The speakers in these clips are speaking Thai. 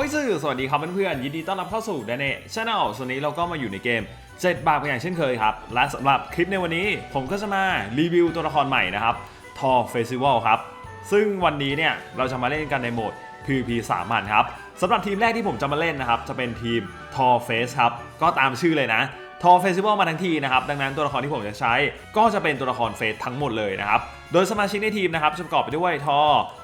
อ้ยสื่อสวัสดีครับเพื่อนๆยินดีต้อนรับเข้าสู่ดนเน่ชาแนลส่วนนี้เราก็มาอยู่ในเกม7บาทเป็นอย่างเช่นเคยครับ และสำหรับคลิปในวันนี้ผมก็จะมารีวิวตัวละครใหม่นะครับทอเฟสติวัลครับ ซึ่งวันนี้เนี่ยเราจะมาเล่นกันในโหมด PVP สามัญครับสำหรับทีมแรกที่ผมจะมาเล่นนะครับ จะเป็นทีมทอเฟสครับ ก็ตามชื่อเลยนะทอเฟสติวัลมาทั้งทีนะครับ ดังนั้นตัวละครที่ผมจะใช้ก็จะเป็นตัวละครเฟสทั้งหมดเลยนะครับ โดยสมาชิกในทีมนะครับจะประกอบไปด้วยทอ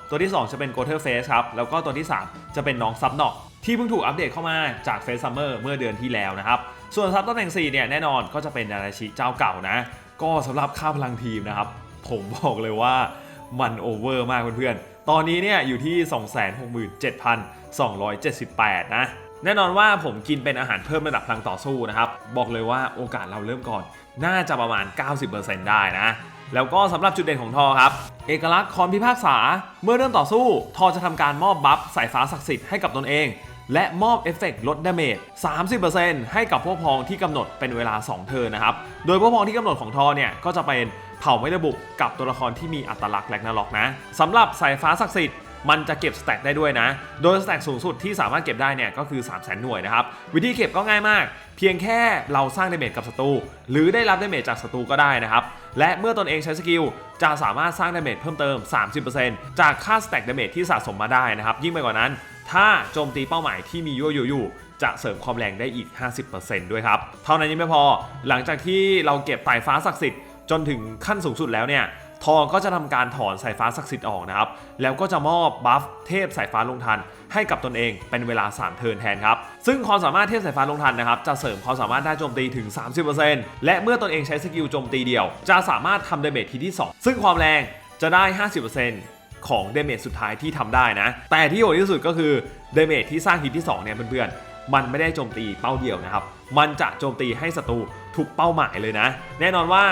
ตัวที่ 2 จะเป็นโกเทอร์เฟสครับ แล้วก็ตัวที่ 3 จะเป็นน้องซับนอกที่เพิ่งถูกอัปเดตเข้ามาจากเฟสซัมเมอร์เมื่อเดือนที่แล้วนะครับ ส่วนซับตำแหน่ง4เนี่ยแน่นอนก็จะเป็นนาราชิเจ้าเก่านะ ก็สำหรับค่าพลังทีมนะครับ ผมบอกเลยว่ามันโอเวอร์มากเพื่อนๆ ตอนนี้เนี่ยอยู่ที่ 267,278 นะ แน่นอนว่าผมกินเป็นอาหารเพิ่มระดับพลังต่อสู้นะครับ บอกเลยว่าโอกาสเราเริ่มก่อน น่าจะประมาณ 90%ได้นะ แล้วก็สำหรับจุดเด่นของทอครับ เอกลักษณ์คอนพิพากษา เมื่อเริ่มต่อสู้ ทอจะทำการมอบบัฟสายฟ้าศักดิ์สิทธิ์ให้กับตนเอง และมอบเอฟเฟกต์ลดดาเมจ 30%ให้กับพวกพ้องที่กำหนดเป็นเวลา 2 เทิร์นนะครับ โดยพวกพ้องที่กำหนดของทอเนี่ยก็จะเป็นเผ่าไม่ระบุกับตัวละครที่มีอัตลักษณ์แลกนาล็อกนะสำหรับสายฟ้าศักดิ์สิทธิ์ มันจะเก็บสแต็กได้ด้วยนะ โดยสแต็กสูงสุดที่สามารถเก็บได้เนี่ยก็คือ 3 0 0 0 0 0 หน่วยนะครับ วิธีเก็บก็ง่ายมาก เพียงแค่เราสร้างดาเมจกับศัตรูหรือได้รับดาเมจจากศัตรูก็ได้นะครับ และเมื่อตนเองใช้สกิลจะสามารถสร้างดาเมจเพิ่มเติม 30%จากค่าสแต็กดาเมจที่สะสมมาได้นะครับ ยิ่งไปกว่านั้น ถ้าโจมตีเป้าหมายที่มียั่วยุอยู่จะเสริมความแรงได้อีก 50%ด้วยครับ เท่านั้นยังไม่พอ หลังจากที่เราเก็บไต่ฟ้าศักดิ์สิทธิ์จนถึงขั้นสูงสุดแล้วเนี่ย ทอก็จะทำการถอนสายฟ้าศักดิ์สิทธิ์ออกนะครับ แล้วก็จะมอบบัฟเทพสายฟ้าลงทัน ให้กับตนเองเป็นเวลา 3 เทิร์นแทนครับ ซึ่งความสามารถเทพสายฟ้าลงทันนะครับ จะเสริมความสามารถได้โจมตีถึง 30%และเมื่อตนเองใช้สกิลโจมตีเดียว จะสามารถทำดาเมจทีที่ 2 ซึ่งความแรงจะได้ 50%ของดาเมจสุดท้ายที่ทำได้นะ แต่ที่โหดที่สุดก็คือดาเมจที่สร้างทีที่2เนี่ยเพื่อนๆ มันไม่ได้โจมตีเป้าเดียวนะครับ มันจะโจมตีให้ศัตรูทุกเป้าหมายเลยนะ แน่นอนว่า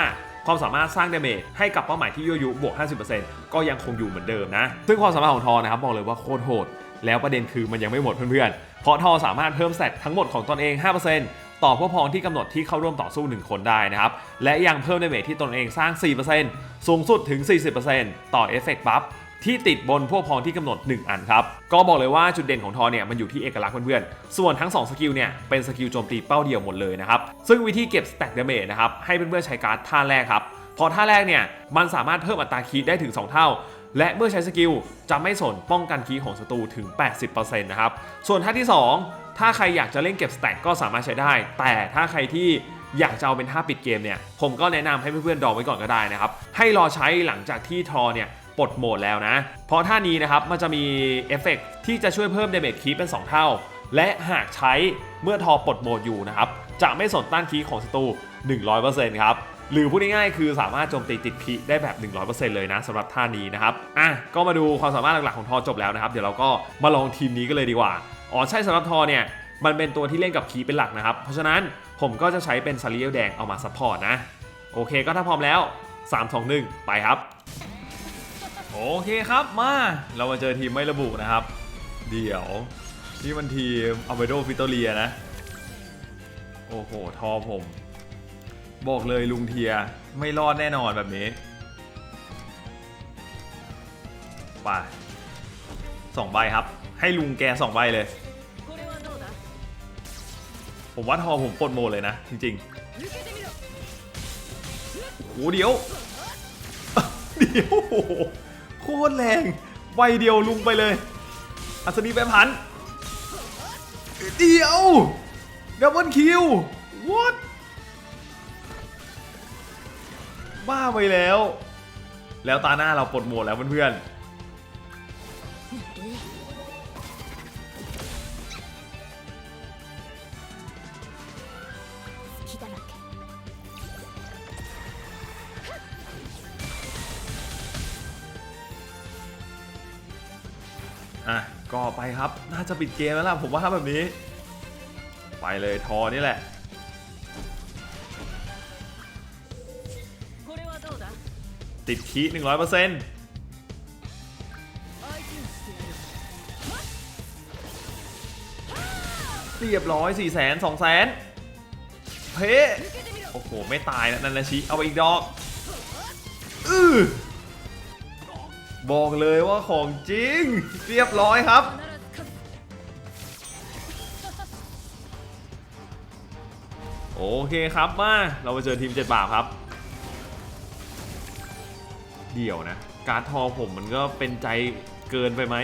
ความสามารถสร้างเดเมจให้กับเป้าหมายที่ยั่วยุบวก 50%ก็ยังคงอยู่เหมือนเดิมนะ ซึ่งความสามารถของทอนะครับบอกเลยว่าโคตรโหด แล้วประเด็นคือมันยังไม่หมดเพื่อนๆ เพราะทอสามารถเพิ่มแสตทั้งหมดของตนเอง 5%ต่อพวกพ้องที่กำหนดที่เข้าร่วมต่อสู้ 1 คนได้นะครับ และยังเพิ่มเดเมจที่ตนเองสร้าง 4%สูงสุดถึง 40%ต่อเอฟเฟกต์บัฟ ที่ติดบนพวกพองที่กำหนด 1 อันครับ ก็บอกเลยว่าจุดเด่นของทอเนี่ยมันอยู่ที่เอกลักษณ์เพื่อนๆ ส่วนทั้ง 2 สกิลเนี่ยเป็นสกิลโจมตีเป้าเดียวหมดเลยนะครับ ซึ่งวิธีเก็บสแต็กดเมจนะครับให้เพื่อนๆใช้การ์ดท่าแรกครับพอท่าแรกเนี่ยมันสามารถเพิ่มอัตราคีดได้ถึง 2 เท่า และเมื่อใช้สกิลจะไม่สนป้องกันคีย์ของศัตรูถึง 80%นะครับส่วนท่าที่ 2 ถ้าใครอยากจะเล่นเก็บสแต็กก็สามารถใช้ได้ แต่ถ้าใครที่อยากจะเอาเป็นท่าปิดเกมเนี่ยผมก็แนะนำให้เพื่อนๆดองไว้ก่อนก็ได้นะครับให้รอใช้หลังจากที่ทอเนี่ย ลดโหมดแล้วนะ เพราะท่านี้นะครับมันจะมีเอฟเฟกต์ที่จะช่วยเพิ่มเดเมจคีเป็น 2 เท่า และหากใช้เมื่อทอปลดโหมดอยู่นะครับจะไม่สนต้านคีของศัตรู 100%ครับหรือพูดง่ายๆคือสามารถโจมตีติดคีได้แบบ 100%เลยนะสำหรับท่านี้นะครับ อะ ก็มาดูความสามารถหลักๆของทอจบแล้วนะครับ เดี๋ยวเราก็มาลองทีมนี้กันเลยดีกว่า อ๋อใช่สำหรับทอเนี่ย มันเป็นตัวที่เล่นกับคีเป็นหลักนะครับ เพราะฉะนั้นผมก็จะใช้เป็นซาริเอลแดงเอามาซัพพอร์ตนะ โอเคก็ถ้าพร้อมแล้ว 3 2 1 ไปครับ โอเคครับมาเรามาเจอทีมไม่ระบุนะครับ เดี๋ยวนี่มันทีมอัลเบโดฟิโตเรียนะ โอ้โห ทอผม บอกเลยลุงเทียไม่รอดแน่นอนแบบนี้ไปสองใบครับ ให้ลุงแกสองใบเลย ผมว่าทอผมปลดโหมดเลยนะ จริงๆโอ้เดี๋ยว เดี๋ยว โคตรแรงใบเดียวลุงไปเลย อัศนีแปรพัน เดียวดับเบิลคิว what บ้าไปแล้ว แล้วตาหน้าเราปลดโหมดแล้วเพื่อนอ่ ก็ไปครับ น่าจะปิดเกมแล้วล่ะผมว่าแบบนี้ ไปเลยทอนี่แหละ ติดคีหนึ่งร้อยเปอร์เซ็นต์เรียบร้อยสี่แสนสองแสนเพ้โอ้โห ไม่ตายนะนันนาชิ เอาไปอีกดอก อือ บอกเลยว่าของจริง เรียบร้อยครับ โอเคครับมาเราไปเจอทีมเจ็ดบาปครับ เดี่ยวนะ การทอผมมันก็เป็นใจเกินไปไหม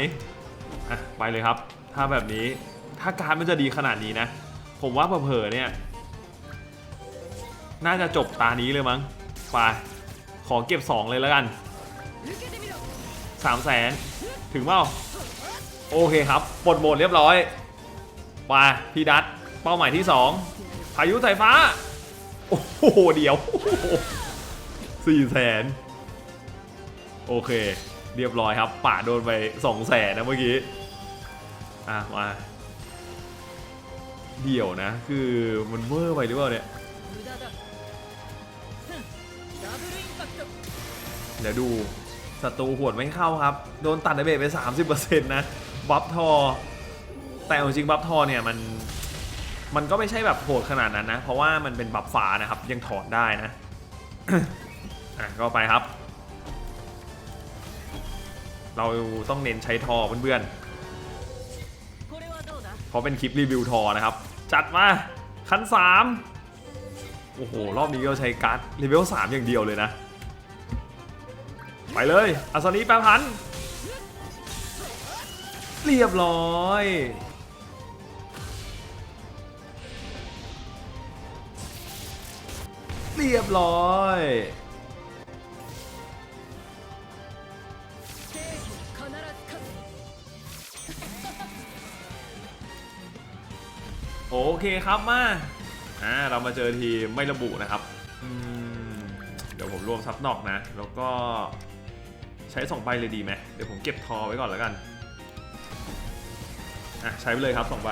อะไปเลยครับ ถ้าแบบนี้ถ้าการมันจะดีขนาดนี้นะ ผมว่าเผลอเนี่ย น่าจะจบตานี้เลยมั้งไปขอเก็บ 2 เลยแล้วกัน สามแสนถึงเปล่าโอเคครับปลดโหมดเรียบร้อยมาพี่ดัตเป้าหมายที่สองพายุสายฟ้า โอ้โหเดี๋ยวสี่แสนโอเค เรียบร้อยครับป่าโดนไปสองแสนนะเมื่อกี้อะมาเดี่ยวนะ คือมันเวอร์ไปหรือเปล่าเนี่ยเดี๋ยวดู ศัตรูหวดไม่เข้าครับ โดนตัดดาเมจไป 30%นะบัฟทอ แต่จริงบัฟทอเนี่ยมันมันก็ไม่ใช่แบบโหดขนาดนั้นนะ เพราะว่ามันเป็นบัฟฟ้านะครับยังถอนได้นะอะก็ไปครับ เราต้องเน้นใช้ทอเพื่อนเพราะเป็นคลิปรีวิวทอนะครับ จัดมาขั้น3โอ้โห รอบนี้เราใช้การ์ดเลเวล3อย่างเดียวเลยนะ ไปเลยอสศนีแปรพันเรียบร้อยเรียบร้อยโอเคครับมาอ่าเรามาเจอทีไม่ระบุนะครับ เดี๋ยวผมรวมซับนอกนะ แล้วก็ ใช้สองใบเลยดีไหมเดี๋ยวผมเก็บทอไว้ก่อนแล้วกันอะใช้ไปเลยครับสองใบ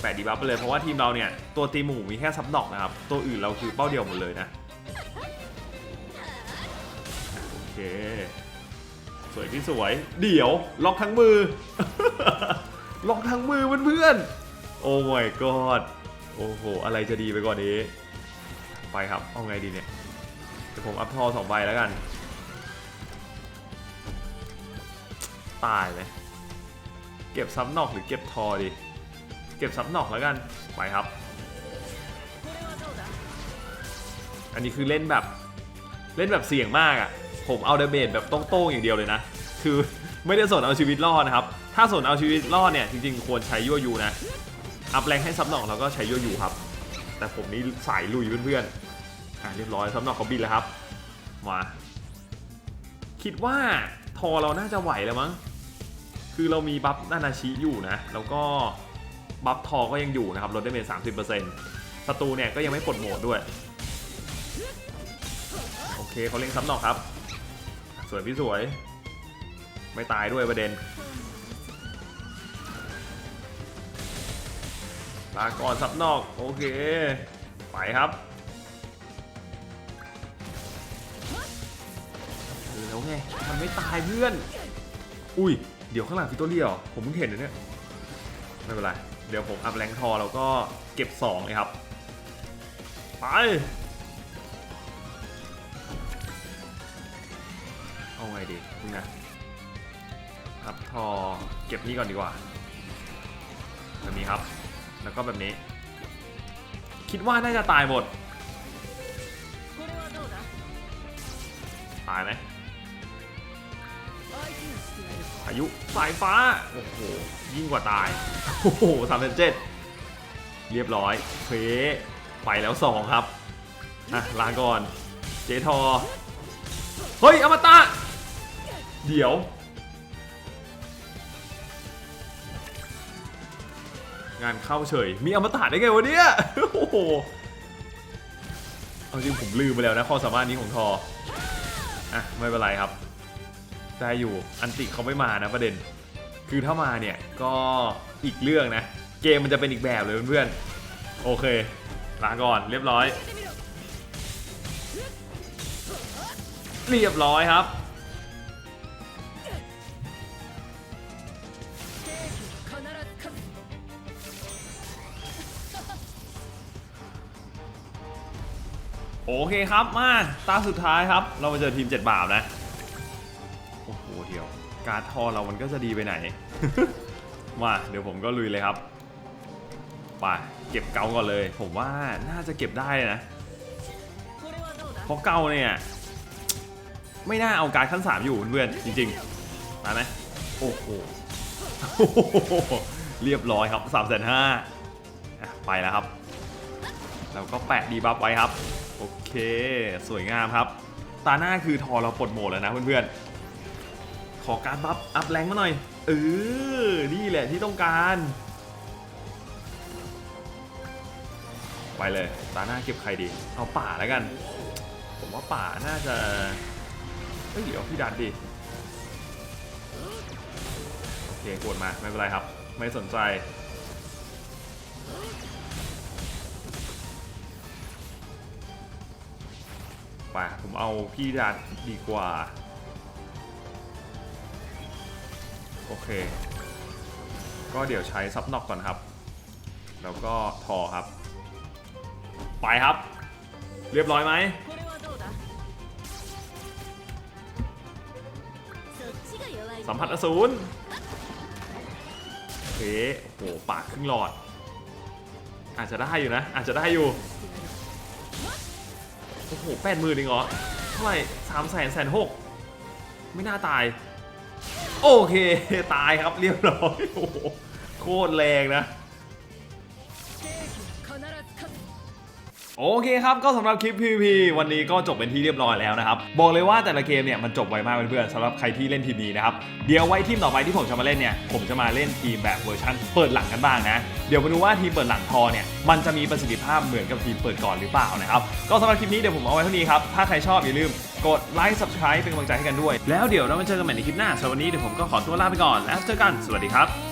แปะดีบัฟไปเลยเพราะว่าทีมเราเนี่ยตัวตีหมูมีแค่ซับนอกนะครับ ตัวอื่นเราคือเป้าเดียวหมดเลยนะโอเค สวยที่สวย เดี๋ยวล็อกทั้งมือ ล็อกทั้งมือเพื่อนๆโอ้ my god โอ้โห อะไรจะดีไปกว่านี้ ไปครับ เอาไงดีเนี่ย ผมอัพทอสองใบแล้วกัน ตายเลย เก็บซับนอกหรือเก็บทอดี เก็บซับนอกแล้วกัน ไปครับ อันนี้คือเล่นแบบ เล่นแบบเสี่ยงมากอะ่ะ ผมเอาเดเมจแบบโต้งๆอย่างเดียวเลยนะ คือไม่ได้สนเอาชีวิตรอดนะครับ ถ้าสนเอาชีวิตรอดเนี่ยจริงๆควรใช้ยั่วยูนะ อัพแรงให้ซับนอกแล้วก็ใช้ยั่วยูครับ แต่ผมนี่สายลุยเพื่อนๆ อะเรียบร้อยซับนอกเขาบินแล้วครับ มาคิดว่าทอเราน่าจะไหวแล้วมั้ง คือเรามีบัฟนานาชิอยู่นะ แล้วก็บัฟทอก็ยังอยู่นะครับลดได้เป็น30%ศัตรูเนี่ยก็ยังไม่ปลดโหมดด้วย โอเคเขาเล็งซ้ำหนอกครับ สวยพี่สวย ไม่ตายด้วยประเด็นลาก่อนซับนอก โอเค ไปครับ แล้วไงมันไม่ตายเพื่อน อุ้ย เดี๋ยวข้างหลังฟิโตเรียเหรอผมเพิ่งเห็นนะเนี่ย ไม่เป็นไร เดี๋ยวผมอัพแรงทอแล้วก็เก็บ2เลยครับ ไป เอาไงดีคุณนะอัพทอเก็บนี่ก่อนดีกว่าแบบนี้ครับ แล้วก็แบบนี้ คิดว่าน่าจะตายหมด ตายไหม พายุสายฟ้า โอ้โห ยิ่งกว่าตาย โอ้โหสามเจ็ดเรียบร้อยเพไปแล้วสองครับ อะ ลาก่อน เจทอ เฮ้ย อมตะ เดี๋ยว งานเข้าเฉย มีอมตะได้ไงวะเนี่ย โอ้โห เอาจริงผมลืมไปแล้วนะความสามารถนี้ของทอ อะ ไม่เป็นไรครับ ได้อยู่อันติเขาไม่มานะประเด็น คือถ้ามาเนี่ยก็อีกเรื่องนะ เกมมันจะเป็นอีกแบบเลยเพื่อนๆโอเคลาก่อนเรียบร้อย เรียบร้อยครับโอเคครับมาตาสุดท้ายครับ เรามาเจอทีม 7 บาปนะ โอ้โหเดียว การทอเรามันก็จะดีไปไหน มาเดี๋ยวผมก็ลุยเลยครับไปเก็บเกาก่อนเลย ผมว่าน่าจะเก็บได้นะเพราะเกาเนี่ย ไม่น่าเอาการขั้นสามอยู่เพื่อนจริงๆมาไหมโอ้โหเรียบร้อยครับ3ามแสนห้าไปแล้วครับ เราก็แปะดีบัฟไว้ครับ โอเค สวยงามครับ ตาหน้าคือทอเราปลดโหมดแล้วนะเพื่อนๆ อการบัฟอัพแรงมาหน่อย เออ นี่แหละที่ต้องการ ไปเลย ตาหน้าเก็บใครดี เอาป่าแล้วกัน ผมว่าป่าน่าจะ เฮ้ยเดี๋ยวพี่ดันดิ โอเคกดมา ไม่เป็นไรครับ ไม่สนใจไปผมเอาพี่ดันดีกว่า โอเค ก็เดี๋ยวใช้ซับนอกก่อนครับ แล้วก็ทอครับ ไปครับ เรียบร้อยไหมสัมผัสอสูรโอเคโหปากครึ่งหลอด อาจจะได้อยู่นะ อาจจะได้อยู่โอ้โหแปดหมื่นเองเหรอเท่าไหร่สามแสนแสนหกไม่น่าตาย โอเค ตายครับเรียบร้อยโอ้โหโคตรแรงนะโอเคครับ ก็สำหรับคลิป PVP วันนี้ก็จบเป็นที่เรียบร้อยแล้วนะครับ บอกเลยว่าแต่ละเกมเนี่ยมันจบไวมากเพื่อนๆสำหรับใครที่เล่นทีมนี้นะครับ เดี๋ยวไว้ทีมต่อไปที่ผมจะมาเล่นเนี่ย ผมจะมาเล่นทีมแบบเวอร์ชันเปิดหลังกันบ้างนะ เดี๋ยวมาดูว่าทีมเปิดหลังทอเนี่ยมันจะมีประสิทธิภาพเหมือนกับทีมเปิดก่อนหรือเปล่านะครับ ก็สำหรับคลิปนี้เดี๋ยวผมเอาไว้เท่านี้ครับ ถ้าใครชอบอย่าลืม กดไลค์ subscribe เป็นกำลังใจให้กันด้วย แล้วเดี๋ยวเรามาเจอกันใหม่ในคลิปหน้าสำหรับวันนี้เดี๋ยวผมก็ขอตัวลาไปก่อนแล้วเจอกันสวัสดีครับ